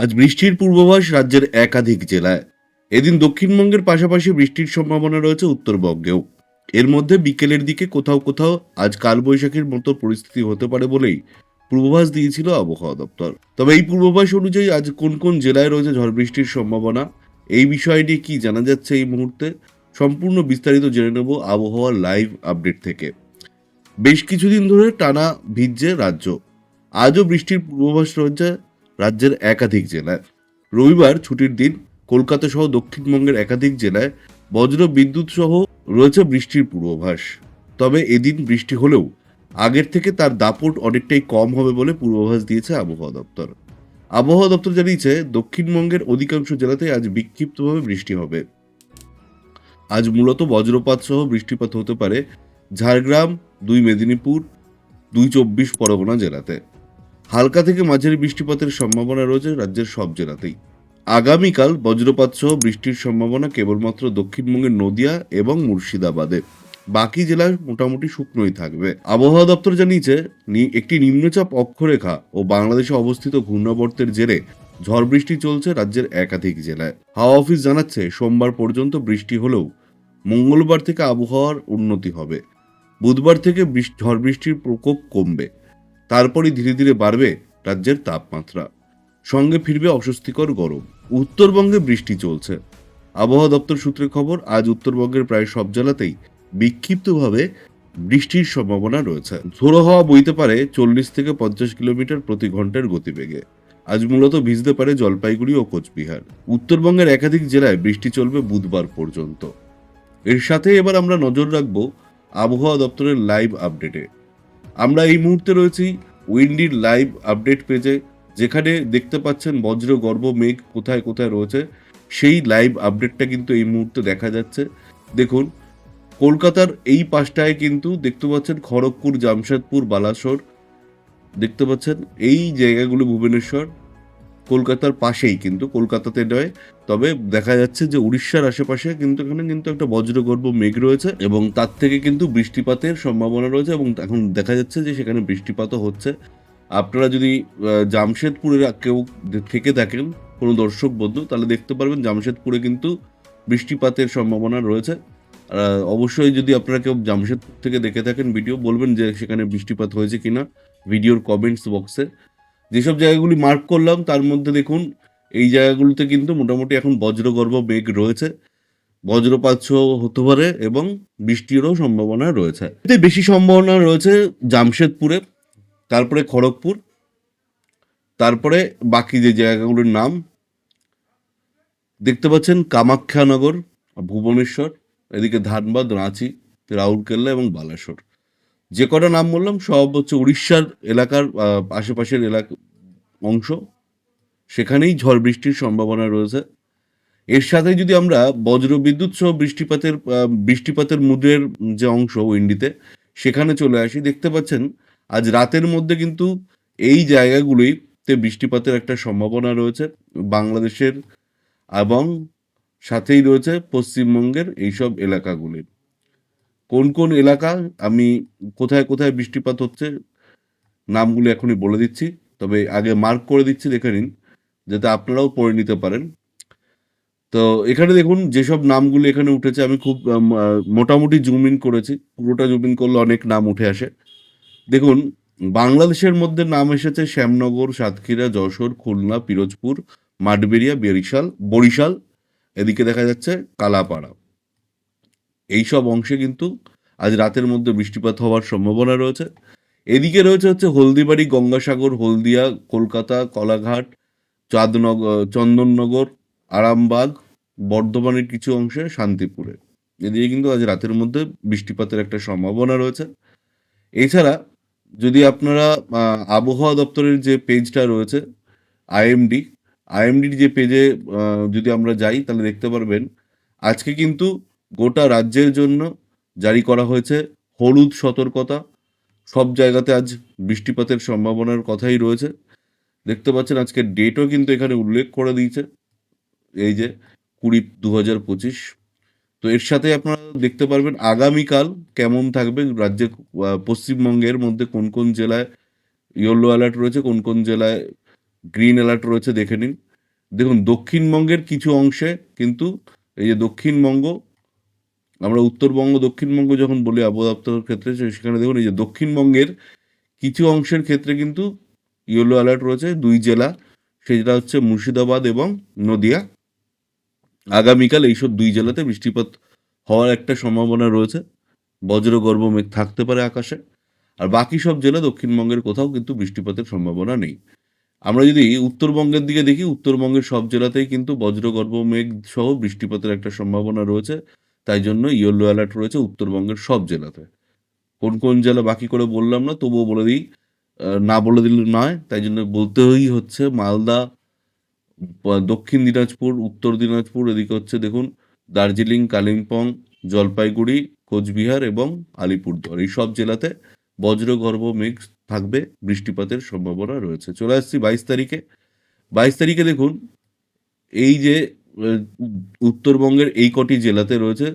আজ বৃষ্টির পূর্বাভাস রাজ্যের একাধিক জেলায়। এদিন দক্ষিণবঙ্গের পাশাপাশি বৃষ্টির সম্ভাবনা রয়েছে উত্তরবঙ্গেও। এর মধ্যে বিকেলের দিকে কোথাও কোথাও আজ কালবৈশাখীর মতো পরিস্থিতি হতে পারে বলেই পূর্বাভাস দিয়েছিল আবহাওয়া দপ্তর। তবে এই পূর্বাভাস অনুযায়ী আজ কোন কোন জেলায় রয়েছে ঝড় বৃষ্টির সম্ভাবনা, এই বিষয় নিয়ে কি জানা যাচ্ছে এই মুহূর্তে, সম্পূর্ণ বিস্তারিত জেনে নেব আবহাওয়ার লাইভ আপডেট থেকে। বেশ কিছুদিন ধরে টানা ভিজছে রাজ্য। আজও বৃষ্টির পূর্বাভাস রয়েছে রাজ্যের একাধিক জেলায়। রবিবার ছুটির দিন কলকাতা সহ দক্ষিণবঙ্গের একাধিক জেলায় বজ্র বিদ্যুৎ সহ রয়েছে বৃষ্টির পূর্বাভাস। তবে এদিন বৃষ্টি হলেও আগের থেকে তার দাপট অনেকটাই কম হবে বলে পূর্বাভাস দিয়েছে আবহাওয়া দপ্তর। আবহাওয়া দপ্তর জানিয়েছে, দক্ষিণবঙ্গের অধিকাংশ জেলাতে আজ বিক্ষিপ্তভাবে বৃষ্টি হবে। আজ মূলত বজ্রপাত সহ বৃষ্টিপাত হতে পারে ঝাড়গ্রাম, দুই মেদিনীপুর, দুই চব্বিশ পরগনা জেলাতে। হালকা থেকে মাঝারি বৃষ্টিপাতের সম্ভাবনা রয়েছে রাজ্যের সব জেলাতেই। আগামীকাল বজ্রপাত সহ বৃষ্টির সম্ভাবনা কেবলমাত্র দক্ষিণবঙ্গের নদিয়া এবং মুর্শিদাবাদে। বাকি জেলায় মোটামুটি শুকনোই থাকবে। আবহাওয়া দপ্তর জানিয়েছে একটি নিম্নচাপ অক্ষরেখা ও বাংলাদেশে অবস্থিত ঘূর্ণাবর্তের জেরে ঝড় বৃষ্টি চলছে রাজ্যের একাধিক জেলায়। হাওয়া অফিস জানাচ্ছে, সোমবার পর্যন্ত বৃষ্টি হলেও মঙ্গলবার থেকে আবহাওয়ার উন্নতি হবে। বুধবার থেকে ঝড় বৃষ্টির প্রকোপ কমবে। তারপরই ধীরে ধীরে বাড়বে রাজ্যের তাপমাত্রা। সঙ্গে ফিরবে অস্বস্তিকর গরম। উত্তরবঙ্গে বৃষ্টি চলছে। আবহাওয়া দপ্তর সূত্রে খবর, আজ উত্তরবঙ্গের প্রায় সব জেলাতেই বিক্ষিপ্তভাবে বৃষ্টির সম্ভাবনা রয়েছে। ঝোড়ো হাওয়া বইতে পারে চল্লিশ থেকে পঞ্চাশ কিলোমিটার প্রতি ঘণ্টার গতিবেগে। আজ মূলত ভিজতে পারে জলপাইগুড়ি ও কোচবিহার। উত্তরবঙ্গের একাধিক জেলায় বৃষ্টি চলবে বুধবার পর্যন্ত। এর সাথে এবার আমরা নজর রাখব আবহাওয়া দপ্তরের লাইভ আপডেটে। আমরা এই মুহূর্তে রয়েছি উইন্ডির লাইভ আপডেট পেজে, যেখানে দেখতে পাচ্ছেন বজ্র, গর্ব, মেঘ কোথায় কোথায় রয়েছে। সেই লাইভ আপডেটটা কিন্তু এই মুহূর্তে দেখা যাচ্ছে। দেখুন, কলকাতার এই পাশটায় কিন্তু দেখতে পাচ্ছেন খড়গপুর, জামশেদপুর, বালাসোর। দেখতে পাচ্ছেন এই জায়গাগুলো ভুবনেশ্বর। কলকাতার পাশেই কিন্তু, কলকাতাতে নয়, তবে দেখা যাচ্ছে যে উড়িষ্যার আশেপাশে কিন্তু এখানে কিন্তু একটা বজ্রগর্ভ মেঘ রয়েছে এবং তার থেকে কিন্তু বৃষ্টিপাতের সম্ভাবনা রয়েছে এবং এখন দেখা যাচ্ছে যে সেখানে বৃষ্টিপাতও হচ্ছে। আপনারা যদি জামশেদপুরের কেউ থেকে থাকেন কোনো দর্শক বন্ধু, তাহলে দেখতে পারবেন জামশেদপুরে কিন্তু বৃষ্টিপাতের সম্ভাবনা রয়েছে। অবশ্যই যদি আপনারা কেউ জামশেদপুর থেকে দেখে থাকেন ভিডিও, বলবেন যে সেখানে বৃষ্টিপাত হয়েছে কিনা, ভিডিওর কমেন্টস বক্সে যেসব জায়গাগুলি মার্ক করলাম, তার মধ্যে দেখুন, এই জায়গাগুলিতে কিন্তু মোটামুটি এখন বজ্রগর্ভ মেঘ রয়েছে। বজ্রপাত হতে পারে এবং বৃষ্টিরও সম্ভাবনা রয়েছে। এতে বেশি সম্ভাবনা রয়েছে জামশেদপুরে, তারপরে খড়গপুর, তারপরে বাকি যে জায়গাগুলোর নাম, দেখতে পাচ্ছেন কামাখ্যানগর, ভুবনেশ্বর, এদিকে ধানবাদ, রাঁচি, রাউরকেল্লা এবং বালাসোর যে কটা নাম বললাম, সব হচ্ছে উড়িষ্যার এলাকার আশেপাশের এলাকা অংশ। সেখানেই ঝড় বৃষ্টির সম্ভাবনা রয়েছে। এর সাথে যদি আমরা বজ্র বিদ্যুৎ সহ বৃষ্টিপাতের বৃষ্টিপাতের মুদ্রের যে অংশ উইন্ডিতে, সেখানে চলে আসি। দেখতে পাচ্ছেন, আজ রাতের মধ্যে কিন্তু এই জায়গাগুলিতে বৃষ্টিপাতের একটা সম্ভাবনা রয়েছে বাংলাদেশের এবং সাথেই রয়েছে পশ্চিমবঙ্গের এইসব এলাকাগুলির। কোন কোন এলাকা আমি কোথায় কোথায় বৃষ্টিপাত হচ্ছে, নামগুলো এখনই বলে দিচ্ছি, তবে আগে মার্ক করে দিচ্ছি, দেখে নিন, যাতে আপনারাও পড়ে নিতে পারেন। তো এখানে দেখুন, যেসব নামগুলো এখানে উঠেছে, আমি খুব মোটামুটি জুম ইন করেছি, পুরোটা জুম ইন করলে অনেক নাম উঠে আসে। দেখুন, বাংলাদেশের মধ্যে নাম এসেছে শ্যামনগর, সাতক্ষীরা, যশোর, খুলনা, পিরোজপুর, মাঠবেড়িয়া, বরিশাল বরিশাল, এদিকে দেখা যাচ্ছে কালাপাড়া। এইসব অংশে কিন্তু আজ রাতের মধ্যে বৃষ্টিপাত হওয়ার সম্ভাবনা রয়েছে। এদিকে রয়েছে হচ্ছে হলদিবাড়ি, গঙ্গাসাগর, হলদিয়া, কলকাতা, কলাঘাট চাঁদনগর চন্দননগর, আরামবাগ, বর্ধমানের কিছু অংশে শান্তিপুরে। এদিকে কিন্তু আজ রাতের মধ্যে বৃষ্টিপাতের একটা সম্ভাবনা রয়েছে। এছাড়া যদি আপনারা আবহাওয়া দপ্তরের যে পেজটা রয়েছে, আইএমডি, আইএমডির যে পেজে যদি আমরা যাই তাহলে দেখতে পারবেন, আজকে কিন্তু গোটা রাজ্যের জন্য জারি করা হয়েছে হলুদ সতর্কতা। সব জায়গাতে আজ বৃষ্টিপাতের সম্ভাবনার কথাই রয়েছে। দেখতে পাচ্ছেন আজকে ডেটও কিন্তু এখানে উল্লেখ করে দিয়েছে। এই যে কুড়ি দু হাজার পঁচিশ। তো এর সাথে আপনারা দেখতে পারবেন আগামীকাল কেমন থাকবে রাজ্যের পশ্চিমবঙ্গের মধ্যে কোন কোন জেলায় ইয়েলো অ্যালার্ট রয়েছে, কোন কোন জেলায় গ্রিন অ্যালার্ট রয়েছে দেখে নিন। দেখুন, দক্ষিণবঙ্গের কিছু অংশে কিন্তু এই যে দক্ষিণবঙ্গ আমরা উত্তরবঙ্গ, দক্ষিণবঙ্গ যখন বলি আবহাওয়া ক্ষেত্রে সেখানে দেখুন এই যে দক্ষিণবঙ্গের কিছু অংশের ক্ষেত্রে কিন্তু ইয়েলো অ্যালার্ট রয়েছে, দুই জেলা, সেটা হচ্ছে মুর্শিদাবাদ এবং নদিয়া। আগামীকাল এইসব দুই জেলাতে বৃষ্টিপাত হওয়ার একটা সম্ভাবনা রয়েছে। বজ্রগর্ভ মেঘ থাকতে পারে আকাশে। আর বাকি সব জেলা দক্ষিণবঙ্গের কোথাও কিন্তু বৃষ্টিপাতের সম্ভাবনা নেই। আমরা যদি উত্তরবঙ্গের দিকে দেখি, উত্তরবঙ্গের সব জেলাতেই কিন্তু বজ্রগর্ভ মেঘ সহ বৃষ্টিপাতের একটা সম্ভাবনা রয়েছে। তাই জন্য ইয়েলো অ্যালার্ট রয়েছে উত্তরবঙ্গের সব জেলাতে। কোন কোন জেলা বাকি করে বললাম না, তবুও বলে দিই না বলে দিলে নয়, তাই জন্য বলতেই হচ্ছে মালদা দক্ষিণ দিনাজপুর, উত্তর দিনাজপুর, এদিকে হচ্ছে দেখুন দার্জিলিং, কালিম্পং, জলপাইগুড়ি, কোচবিহার এবং আলিপুরদুয়ার। এই সব জেলাতে বজ্রগর্ভ মেঘ থাকবে, বৃষ্টিপাতের সম্ভাবনা রয়েছে। চলে আসছি বাইশ তারিখে। বাইশ তারিখে দেখুন, এই যে উত্তরবঙ্গের এই কটি জেলাতে রয়েছে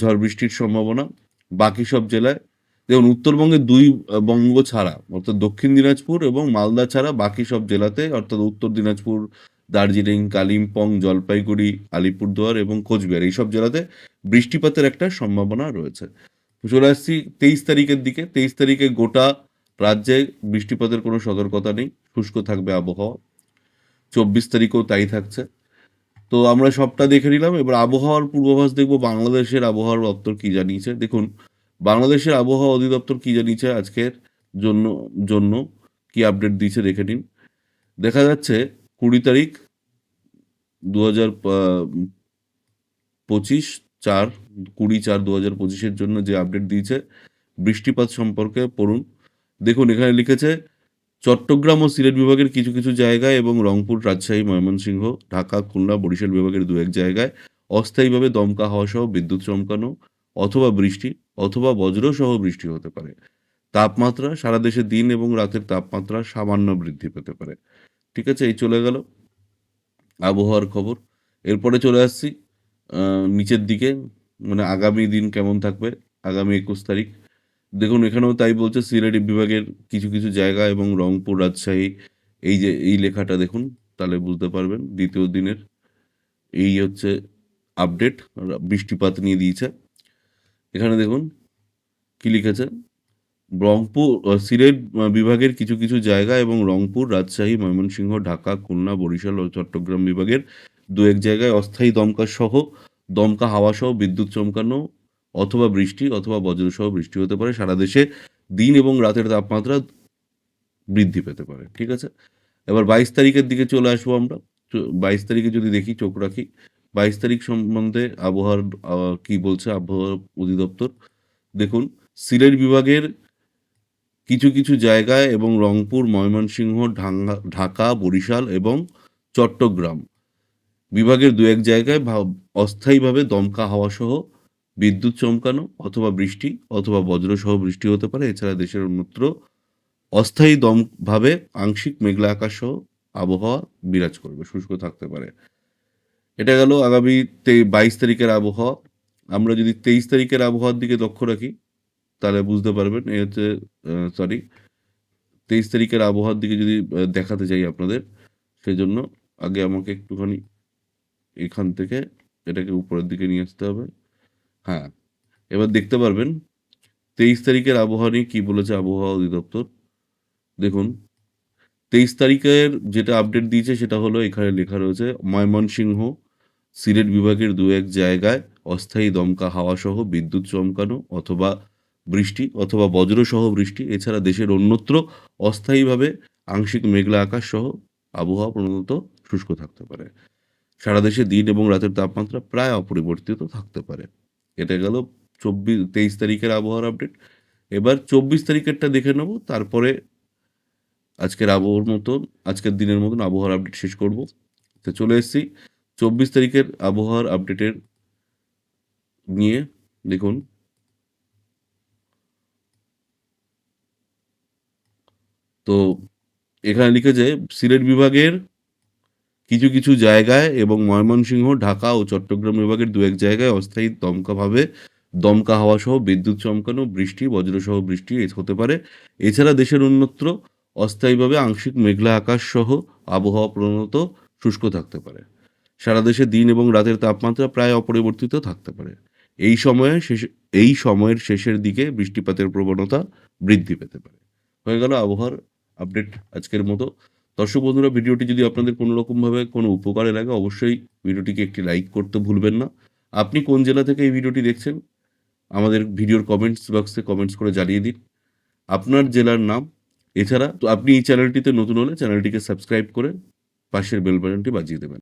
ঝড় বৃষ্টির সম্ভাবনা, বাকি সব জেলায়। যেমন উত্তরবঙ্গের দুই বঙ্গ ছাড়া, অর্থাৎ দক্ষিণ দিনাজপুর এবং মালদা ছাড়া বাকি সব জেলাতে, অর্থাৎ উত্তর দিনাজপুর, দার্জিলিং, কালিম্পং, জলপাইগুড়ি, আলিপুরদুয়ার এবং কোচবিহার এইসব জেলাতে বৃষ্টিপাতের একটা সম্ভাবনা রয়েছে। চলে আসছি তেইশ তারিখের দিকে। তেইশ তারিখে গোটা রাজ্যে বৃষ্টিপাতের কোনো সতর্কতা নেই, শুষ্ক থাকবে আবহাওয়া। চব্বিশ তারিখেও তাই থাকছে। তো আমরা সবটা দেখে নিলাম। এবার আবহাওয়ার পূর্বাভাস দেখব, বাংলাদেশের আবহাওয়ার দপ্তর কি জানিয়েছে। দেখুন, বাংলাদেশের আবহাওয়া অধিদপ্তর কি জানিয়েছে আজকের জন্য জন্য কি আপডেট দিয়েছে দেখে নিন। দেখা যাচ্ছে কুড়ি তারিখ দু হাজার পঁচিশ চার, কুড়ি চার দু হাজার পঁচিশের জন্য যে আপডেট দিয়েছে, বৃষ্টিপাত সম্পর্কে পড়ুন। দেখুন, এখানে লিখেছে চট্টগ্রাম ও সিলেট বিভাগের কিছু কিছু জায়গায় এবং রংপুর, রাজশাহী, ময়মনসিংহ, ঢাকা, খুলনা, বরিশাল বিভাগের দু এক জায়গায় অস্থায়ীভাবে দমকা হওয়া সহ বিদ্যুৎ চমকানো অথবা বৃষ্টি অথবা বজ্র সহ বৃষ্টি হতে পারে। তাপমাত্রা সারা দেশে দিন এবং রাতের তাপমাত্রা সামান্য বৃদ্ধি পেতে পারে। ঠিক আছে, এই চলে গেল আবহাওয়ার খবর। এরপরে চলে আসছি নিচের দিকে মানে আগামী দিন কেমন থাকবে? আগামী একুশ তারিখ। দেখুন, এখানেও তাই বলছে, সিলেট বিভাগের কিছু কিছু জায়গা এবং রংপুর রাজশাহী, এই যে, এই লেখাটা দেখুন, তাহলে বুঝতে পারবেন, দ্বিতীয় দিনের এই হচ্ছে আপডেট বৃষ্টিপাত নিয়ে দিয়েছে। এখানে দেখুন, কি লিখেছে? রংপুর সিলেট বিভাগের কিছু কিছু জায়গা এবং রংপুর, রাজশাহী, ময়মনসিংহ, ঢাকা, খুলনা, বরিশাল ও চট্টগ্রাম বিভাগের দু এক জায়গায় অস্থায়ী দমকা সহ, দমকা হাওয়া সহ, বিদ্যুৎ চমকানো অথবা বৃষ্টি অথবা বজ্রসহ বৃষ্টি হতে পারে। সারা দেশে দিন এবং রাতের তাপমাত্রা বৃদ্ধি পেতে পারে, ঠিক আছে? এবার বাইশ তারিখের দিকে চলে আসব আমরা। বাইশ তারিখে যদি দেখি, চোখ রাখি, বাইশ তারিখ সম্বন্ধে আবহাওয়ার কি বলছে আবহাওয়া অধিদপ্তর? দেখুন, সিলেট বিভাগের কিছু কিছু জায়গায় এবং রংপুর, ময়মনসিংহ ঢাকা, বরিশাল এবং চট্টগ্রাম বিভাগের দু এক জায়গায় অস্থায়ীভাবে দমকা হাওয়া সহ বিদ্যুৎ চমকানো অথবা বৃষ্টি অথবা বজ্র সহ বৃষ্টি হতে পারে। এছাড়া দেশের অন্যত্র অস্থায়ী দমভাবে আংশিক মেঘলা আকাশ সহ আবহাওয়া বিরাজ করবে, শুষ্ক থাকতে পারে। এটা গেল আগামী বাইশ তারিখের আবহাওয়া। আমরা যদি তেইশ তারিখের আবহাওয়ার দিকে লক্ষ্য রাখি, তাহলে বুঝতে পারবেন এই হচ্ছে সরি তেইশ তারিখের আবহাওয়ার দিকে যদি দেখাতে চাই আপনাদের, সেজন্য আগে আমাকে একটুখানি এখান থেকে এটাকে উপরের দিকে নিয়ে আসতে হবে। হ্যাঁ এবার দেখতে পারবেন তেইশ তারিখের আবহাওয়া নিয়ে কী বলেছে আবহাওয়া অধিদপ্তর। দেখুন, তেইশ তারিখের যেটা আপডেট দিয়েছে সেটা হলো এখানে লেখা রয়েছে, ময়মনসিংহ সিলেট বিভাগের দু এক জায়গায় অস্থায়ী দমকা হাওয়া সহ বিদ্যুৎ চমকানো অথবা বৃষ্টি অথবা বজ্র সহ বৃষ্টি, এছাড়া দেশের অন্যত্র অস্থায়ীভাবে আংশিক মেঘলা আকাশ সহ আবহাওয়া প্রধানত শুষ্ক থাকতে পারে। সারা দেশে দিন এবং রাতের তাপমাত্রা প্রায় অপরিবর্তিত থাকতে পারে। এটা গেল। চব্বিশ, তেইশ তারিখের আবহাওয়ার আপডেট এবার চব্বিশ তারিখেরটা দেখে নেব, তারপরে আজকের আবহাওয়ার মতন, আজকের দিনের মতন আবহাওয়ার আপডেট শেষ করব। তো চলে এসেছি চব্বিশ তারিখের আবহাওয়ার আপডেটের নিয়ে। দেখুন। তো এখানে লিখেছে, সিলেট বিভাগের কিছু কিছু জায়গায় এবং ময়মনসিংহ, ঢাকা ও চট্টগ্রাম বিভাগের দু এক জায়গায় অস্থায়ী দমকাভাবে দমকা হাওয়া সহ বিদ্যুৎ চমকানো বৃষ্টি বজ্র সহ বৃষ্টি হতে পারে। এছাড়া দেশের অন্যত্র অস্থায়ীভাবে আংশিক মেঘলা আকাশ সহ আবহাওয়া প্রধানত শুষ্ক থাকতে পারে। সারা দেশে দিন এবং রাতের তাপমাত্রা প্রায় অপরিবর্তিত থাকতে পারে। এই সময়ে শেষে এই সময়ের শেষের দিকে বৃষ্টিপাতের প্রবণতা বৃদ্ধি পেতে পারে। হয়ে গেল আবহাওয়ার আপডেট আজকের মতো। দর্শক বন্ধুরা, ভিডিওটি যদি আপনাদের কোনো রকমভাবে কোনো উপকারে লাগে, অবশ্যই ভিডিওটিকে একটি লাইক করতে ভুলবেন না। আপনি কোন জেলা থেকে এই ভিডিওটি দেখছেন, আমাদের ভিডিওর কমেন্টস বক্সে কমেন্টস করে জানিয়ে দিন। আপনার জেলার নাম, এছাড়া তো আপনি এই চ্যানেলটিতে নতুন হলে চ্যানেলটিকে সাবস্ক্রাইব করে পাশের বেল বাটনটি বাজিয়ে দেবেন।